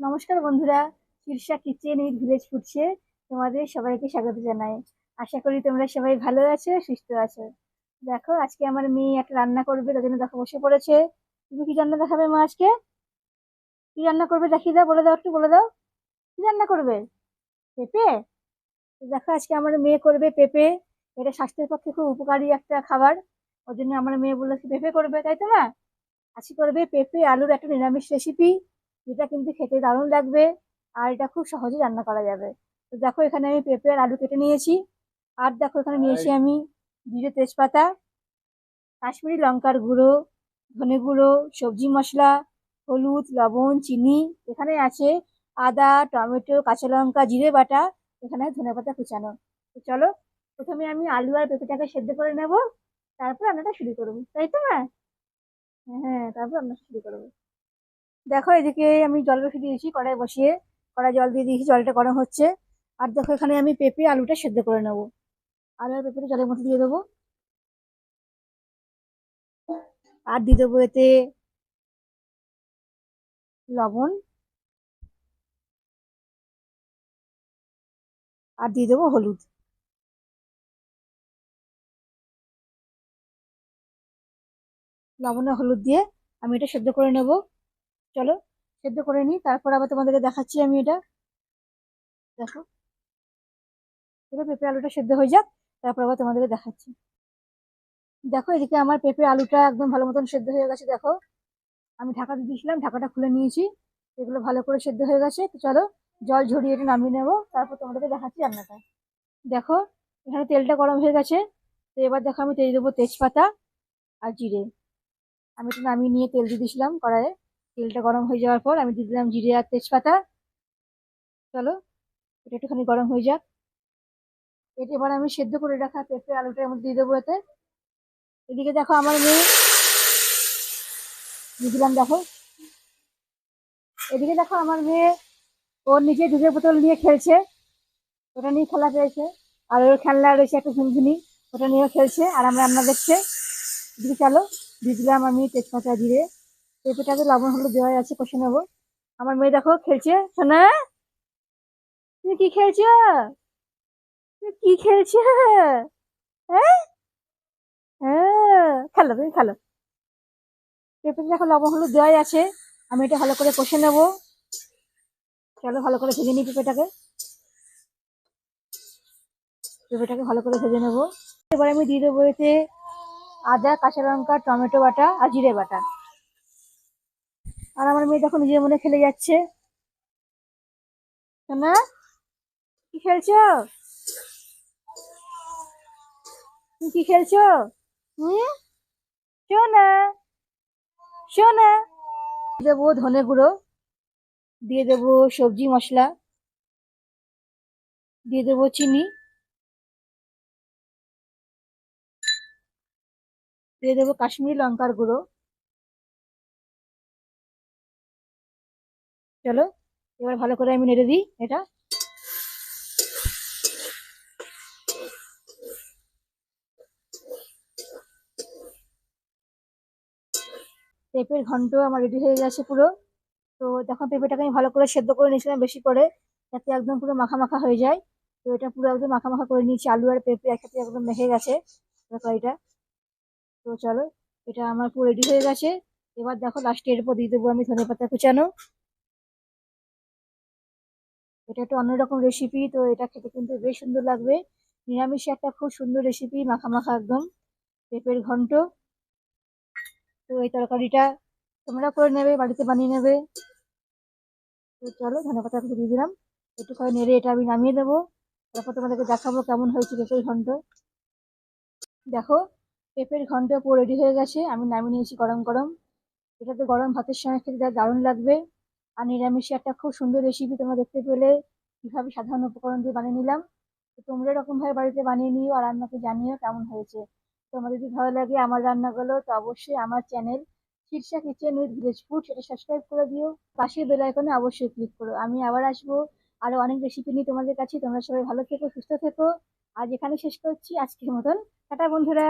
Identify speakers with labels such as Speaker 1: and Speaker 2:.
Speaker 1: নমস্কার বন্ধুরা, Shirsha kitchen with village ফুডসে তোমাদের সবাইকে স্বাগত জানাই। আশা করি তোমরা সবাই ভালো আছো, সুস্থ আছো। দেখো, আজকে আমার মেয়ে একটা রান্না করবে, তার জন্য দেখো বসে পড়েছে। তুমি কি রান্না দেখাবে মা আজকে? কি রান্না করবে? দেখিয়ে দাও, বলে দাও একটু, বলে দাও। কি রান্না করবে? পেঁপে? দেখো, আজকে আমার মেয়ে করবে পেঁপে। এটা স্বাস্থ্যের পক্ষে খুব উপকারী একটা খাবার। ওর জন্য আমার মেয়ে বলল পেঁপে করবে? তাই তো না আজকে করবে পেঁপে, আলুর একটা নিরামিষ রেসিপি যেটা কিন্তু খেতে দারুণ লাগবে আর এটা খুব সহজে রান্না করা যাবে। তো দেখো এখানে আমি পেঁপে আর আলু কেটে নিয়েছি। আর দেখো এখানে নিয়েছি আমি জিরে তেজপাতা কাশ্মীরি লঙ্কার গুঁড়ো ধনে গুঁড়ো সবজি মশলা হলুদ লবণ চিনি এখানে আছে আদা টমেটো কাঁচা লঙ্কা জিরে বাটা এখানে ধনে পাতা কুচানো। তো চলো প্রথমে আমি আলু আর পেঁপেটাকে সেদ্ধ করে নেব তারপর রান্নাটা শুরু করব। তাই তো হ্যাঁ হ্যাঁ তারপর রান্না শুরু করব। দেখো এদিকে আমি জল রেখে দিয়েছি কড়াই বসিয়ে। কড়াই জল দিয়ে দিয়েছি, জলটা গরম হচ্ছে। আর দেখো এখানে আমি পেঁপে, আলুটা সেদ্ধ করে নেব। আলু আর পেঁপেটা জলের মধ্যে দিয়ে দেবো। আর দিয়ে দেবো এতে লবণ। আর দিয়ে দেবো হলুদ। লবণ হলুদ দিয়ে আমি এটা সেদ্ধ করে নেব। চলো, সেদ্ধ করে নিই, তারপর আবার তোমাদেরকে দেখাচ্ছি আমি এটা। দেখো পুরো পেঁপে আলুটা সেদ্ধ হয়ে যাক, তারপর আবার তোমাদেরকে দেখাচ্ছি। দেখো, এদিকে আমার পেঁপে আলুটা একদম ভালো মতন সেদ্ধ হয়ে গেছে, দেখো। আমি ঢাকা দিয়ে দিয়েছিলাম, ঢাকাটা খুলে নিয়েছি, এগুলো ভালো করে সেদ্ধ হয়ে গেছে। তো চলো, জল ঝরিয়ে এটা নামিয়ে নেব, তারপর তোমাদেরকে দেখাচ্ছি রান্নাটা। দেখো, এখানে তেলটা গরম হয়ে গেছে, তো এবার দেখো আমি তেল দেবো তেজপাতা আর জিরে। আমি এটা নামিয়ে নিয়ে তেল দিয়ে দিয়েছিলাম কড়াইয়ে। তেলটা গরম হয়ে যাওয়ার পর আমি দিয়ে দিলাম জিরে আর তেজপাতা। চলো, এটা একটুখানি গরম হয়ে যাক। এটা এবার আমি সেদ্ধ করে রাখা পেঁপে আলুটার মধ্যে দিয়ে দেবো এতে। এদিকে দেখো আমার মেয়ে। দিয়ে দিলাম দেখো। এদিকে দেখো আমার মেয়ে ওর নিজে দুধের বোতল নিয়ে খেলছে। ওটা নিয়ে খেলা পেয়েছে আর ওর খেলনা রয়েছে একটা ঝুনঝুনি, ওটা নিয়েও খেলছে। আর আমরা রান্না দেখছে এদিকে চলো, দিয়ে দিলাম আমি তেজপাতা, জিরে। পেঁপেটাকে লবণ হলুদ দেওয়া আছে, কষে নেব। আমার মেয়ে দেখো, খেলছে। শোনা তুমি কি খেলছো? তুমি কি খেলছো? হ্যাঁ? হ্যাঁ খেলো, তুমি খেলো। পেঁপে দেখো লবণ হলুদ দেওয়াই আছে। আমি এটা ভালো করে কষে নেব। চলো ভালো করে ভেজে নিই পেঁপেটাকে। পেঁপেটাকে ভালো করে ভেজে নেব। এবার আমি দিয়ে দেবো এতে আদা, কাঁচা লঙ্কা, টমেটো বাটা আর জিরে বাটা। আর আমার মেয়ে দেখো নিজের মনে খেলে যাচ্ছে। না কি খেলছো? কি খেলছো? হুম? শোনা শোনা দেবো ধনে গুঁড়ো, দিয়ে দেবো সবজি মশলা, দিয়ে দেবো চিনি, দিয়ে দেবো কাশ্মীরি লঙ্কার গুঁড়ো। চলো, এবার ভালো করে আমি নেড়ে দিই এটা। পেঁপের ঘন্ট আমার রেডি হয়ে গেছে পুরো। তো দেখো, পেঁপেটাকে আমি ভালো করে সেদ্ধ করে নিয়েছিলাম বেশি করে, যাতে একদম পুরো মাখা মাখা হয়ে যায়। তো এটা পুরো একদম মাখা মাখা করে নিয়েছি, আলু আর পেঁপে একসাথে একদম মেখে গেছে তরকারিটা তো চলো, এটা আমার পুরো রেডি হয়ে গেছে। এবার দেখো লাস্টে এর উপর দিয়ে দেবো আমি ধনে পাতা কুচানো। এটা একটা অন্যরকম রেসিপি তো এটা খেতে কিন্তু বেশ সুন্দর লাগবে। নিরামিষে একটা খুব সুন্দর রেসিপি মাখা মাখা একদম। পেঁপের ঘন্ট। তো এই তরকারিটা তোমরা করে নেবে, বাড়িতে বানিয়ে নেবে। তো চলো, ধনে পাতা দিয়ে দিলাম। একটু করে নেড়ে এটা আমি নামিয়ে দেবো। তারপর তোমাদেরকে দেখাবো কেমন হয়েছে পেঁপের ঘন্ট। দেখো, পেঁপের ঘন্ট পুরো রেডি হয়ে গেছে। আমি নামিয়ে নিয়েছি গরম গরম। এটা তো গরম ভাতের সঙ্গে খেতে দারুণ লাগবে। আর নিরামিষে একটা খুব সুন্দর রেসিপি তোমরা দেখতে পেলে। কীভাবে সাধারণ উপকরণ দিয়ে বানিয়ে নিলাম। তো তোমরা এরকমভাবে বাড়িতে বানিয়ে নিও আর আমাকে জানিও কেমন হয়েছে। তোমার যদি ভালো লাগে আমার রান্নাগুলো, তো অবশ্যই আমার channel Shirsha kitchen with village food সেটা সাবস্ক্রাইব করে দিও। পাশে বেল আইকনে অবশ্যই ক্লিক করো। আমি আবার আসব আরও অনেক রেসিপি নিয়ে তোমাদের কাছে। তোমরা সবাই ভালো থেকো, সুস্থ থেকো। আজ এখানে শেষ করছি। আজকের মতন। টাটা বন্ধুরা।